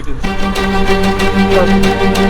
Hoşçakalın.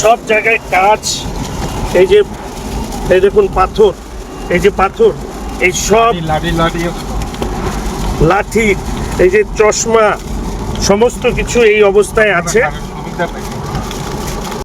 সব জায়গায় কাজ এই যে এই দেখুন পাথর এই যে পাথর এই সব লাঠি এই যে চশমা সমস্ত কিছু এই অবস্থায় আছে।